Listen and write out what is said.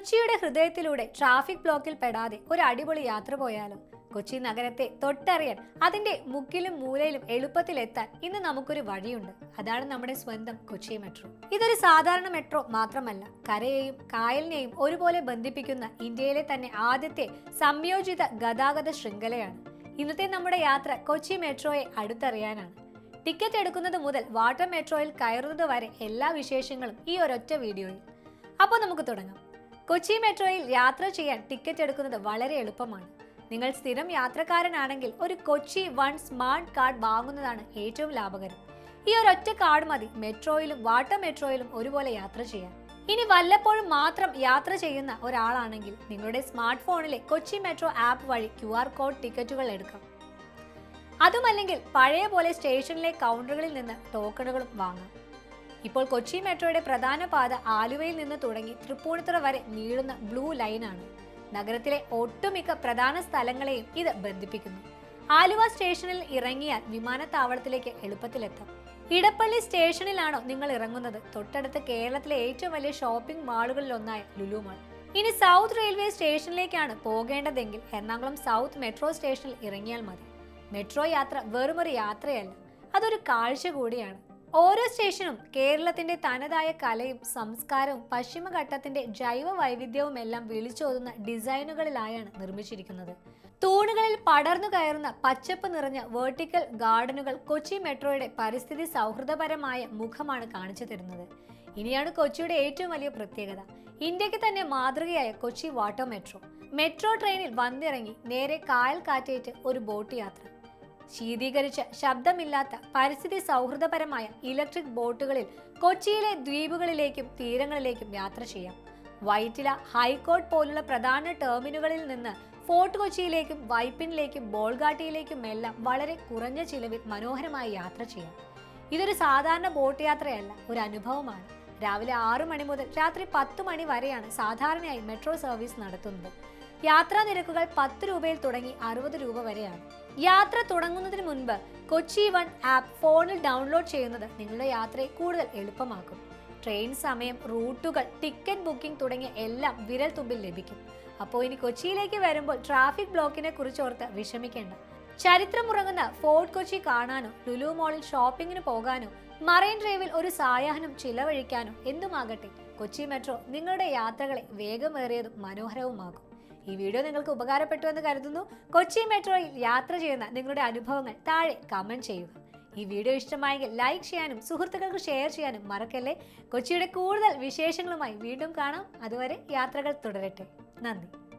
കൊച്ചിയുടെ ഹൃദയത്തിലൂടെ ട്രാഫിക് ബ്ലോക്കിൽ പെടാതെ ഒരു അടിപൊളി യാത്ര പോയാലും കൊച്ചി നഗരത്തെ തൊട്ടറിയാൻ അതിന്റെ മുക്കിലും മൂലയിലും എളുപ്പത്തിൽ എത്താൻ ഇന്ന് നമുക്കൊരു വഴിയുണ്ട്. അതാണ് നമ്മുടെ സ്വന്തം കൊച്ചി മെട്രോ ഇതൊരു സാധാരണ മെട്രോ മാത്രമല്ല കരയെയും കായലിനെയും ഒരുപോലെ ബന്ധിപ്പിക്കുന്ന ഇന്ത്യയിലെ തന്നെ ആദ്യത്തെ സംയോജിത ഗതാഗത ശൃംഖലയാണ്. ഇന്നത്തെ നമ്മുടെ യാത്ര കൊച്ചി മെട്രോയെ അടുത്തറിയാനാണ്. ടിക്കറ്റ് എടുക്കുന്നത് മുതൽ വാട്ടർ മെട്രോയിൽ കയറുന്നത് വരെ എല്ലാ വിശേഷങ്ങളും ഈ ഒരൊറ്റ വീഡിയോയിൽ. അപ്പോൾ നമുക്ക് തുടങ്ങാം. കൊച്ചി മെട്രോയിൽ യാത്ര ചെയ്യാൻ ടിക്കറ്റ് എടുക്കുന്നത് വളരെ എളുപ്പമാണ്. നിങ്ങൾ സ്ഥിരം യാത്രക്കാരനാണെങ്കിൽ ഒരു കൊച്ചി വൺ സ്മാർട്ട് കാർഡ് വാങ്ങുന്നതാണ് ഏറ്റവും ലാഭകരം. ഈ ഒരൊറ്റ കാർഡ് മതി മെട്രോയിലും വാട്ടർ മെട്രോയിലും ഒരുപോലെ യാത്ര ചെയ്യാൻ. ഇനി വല്ലപ്പോഴും മാത്രം യാത്ര ചെയ്യുന്ന ഒരാളാണെങ്കിൽ നിങ്ങളുടെ സ്മാർട്ട് ഫോണിലെ കൊച്ചി മെട്രോ ആപ്പ് വഴി ക്യു ആർ കോഡ് ടിക്കറ്റുകൾ എടുക്കാം. അതുമല്ലെങ്കിൽ പഴയ പോലെ സ്റ്റേഷനിലെ കൗണ്ടറുകളിൽ നിന്ന് ടോക്കണുകളും വാങ്ങാം. ഇപ്പോൾ കൊച്ചി മെട്രോയുടെ പ്രധാന പാത ആലുവയിൽ നിന്ന് തുടങ്ങി തൃപ്പൂണിത്തുറ വരെ നീളുന്ന ബ്ലൂ ലൈനാണ്. നഗരത്തിലെ ഒട്ടുമിക്ക പ്രധാന സ്ഥലങ്ങളെയും ഇത് ബന്ധിപ്പിക്കുന്നു. ആലുവ സ്റ്റേഷനിൽ ഇറങ്ങിയാൽ വിമാനത്താവളത്തിലേക്ക് എളുപ്പത്തിലെത്താം. ഇടപ്പള്ളി സ്റ്റേഷനിലാണോ നിങ്ങൾ ഇറങ്ങുന്നത്? തൊട്ടടുത്ത് കേരളത്തിലെ ഏറ്റവും വലിയ ഷോപ്പിംഗ് മാളുകളിൽ ഒന്നായ ലുലു മാൾ. ഇനി സൗത്ത് റെയിൽവേ സ്റ്റേഷനിലേക്കാണ് പോകേണ്ടതെങ്കിൽ എറണാകുളം സൗത്ത് മെട്രോ സ്റ്റേഷനിൽ ഇറങ്ങിയാൽ മതി. മെട്രോ യാത്ര വെറുമൊരു യാത്രയല്ല അതൊരു കാഴ്ച കൂടിയാണ്. ഓരോ സ്റ്റേഷനും കേരളത്തിന്റെ തനതായ കലയും സംസ്കാരവും പശ്ചിമഘട്ടത്തിന്റെ ജൈവ വൈവിധ്യവും എല്ലാം വിളിച്ചോതുന്ന ഡിസൈനുകളിലായാണ് നിർമ്മിച്ചിരിക്കുന്നത്. തൂണുകളിൽ പടർന്നു കയറുന്ന പച്ചപ്പ് നിറഞ്ഞ വേർട്ടിക്കൽ ഗാർഡനുകൾ കൊച്ചി മെട്രോയുടെ പരിസ്ഥിതി സൗഹൃദപരമായ മുഖമാണ് കാണിച്ചു തരുന്നത്. ഇനിയാണ് കൊച്ചിയുടെ ഏറ്റവും വലിയ പ്രത്യേകത. ഇന്ത്യയ്ക്ക് തന്നെ മാതൃകയായ കൊച്ചി വാട്ടർ മെട്രോ. മെട്രോ ട്രെയിനിൽ വന്നിറങ്ങി നേരെ കായൽ കാറ്റേറ്റ് ഒരു ബോട്ട് യാത്ര. ശീതീകരിച്ച ശബ്ദമില്ലാത്ത പരിസ്ഥിതി സൗഹൃദപരമായ ഇലക്ട്രിക് ബോട്ടുകളിൽ കൊച്ചിയിലെ ദ്വീപുകളിലേക്കും തീരങ്ങളിലേക്കും യാത്ര ചെയ്യാം. വൈറ്റില ഹൈക്കോർട്ട് പോലുള്ള പ്രധാന ടെർമിനുകളിൽ നിന്ന് ഫോർട്ട് കൊച്ചിയിലേക്കും വൈപ്പിനിലേക്കും ബോൾഗാട്ടിയിലേക്കും എല്ലാം വളരെ കുറഞ്ഞ ചിലവിൽ മനോഹരമായി യാത്ര ചെയ്യാം. ഇതൊരു സാധാരണ ബോട്ട് യാത്രയല്ല ഒരു അനുഭവമാണ്. രാവിലെ ആറു മണി മുതൽ രാത്രി പത്ത് മണി വരെയാണ് സാധാരണയായി മെട്രോ സർവീസ് നടത്തുന്നത്. യാത്രാ നിരക്കുകൾ പത്ത് രൂപയിൽ തുടങ്ങി അറുപത് രൂപ വരെയാണ്. യാത്ര തുടങ്ങുന്നതിന് മുൻപ് കൊച്ചി വൺ ആപ്പ് ഫോണിൽ ഡൗൺലോഡ് ചെയ്യുന്നത് നിങ്ങളുടെ യാത്രയെ കൂടുതൽ എളുപ്പമാക്കും. ട്രെയിൻ സമയം റൂട്ടുകൾ ടിക്കറ്റ് ബുക്കിംഗ് തുടങ്ങിയ എല്ലാം വിരൽ തുമ്പിൽ ലഭിക്കും. അപ്പോൾ ഇനി കൊച്ചിയിലേക്ക് വരുമ്പോൾ ട്രാഫിക് ബ്ലോക്കിനെ കുറിച്ച് ഓർത്ത് വിഷമിക്കേണ്ട. ചരിത്രമുറങ്ങുന്ന ഫോർട്ട് കൊച്ചി കാണാനോ ലുലു മോളിൽ ഷോപ്പിങ്ങിന് പോകാനോ മറൈൻ ഡ്രൈവിൽ ഒരു സായാഹ്നം ചിലവഴിക്കാനോ എന്തുമാകട്ടെ കൊച്ചി മെട്രോ നിങ്ങളുടെ യാത്രകളെ വേഗമേറിയതും മനോഹരവുമാകും ഈ വീഡിയോ നിങ്ങൾക്ക് ഉപകാരപ്പെട്ടു എന്ന് കരുതുന്നു. കൊച്ചി മെട്രോയിൽ യാത്ര ചെയ്യുന്ന നിങ്ങളുടെ അനുഭവങ്ങൾ താഴെ കമന്റ് ചെയ്യുക. ഈ വീഡിയോ ഇഷ്ടമായെങ്കിൽ ലൈക്ക് ചെയ്യാനും സുഹൃത്തുക്കൾക്ക് ഷെയർ ചെയ്യാനും മറക്കല്ലേ? കൊച്ചിയുടെ കൂടുതൽ വിശേഷങ്ങളുമായി വീണ്ടും കാണാം. അതുവരെ യാത്രകൾ തുടരട്ടെ. നന്ദി.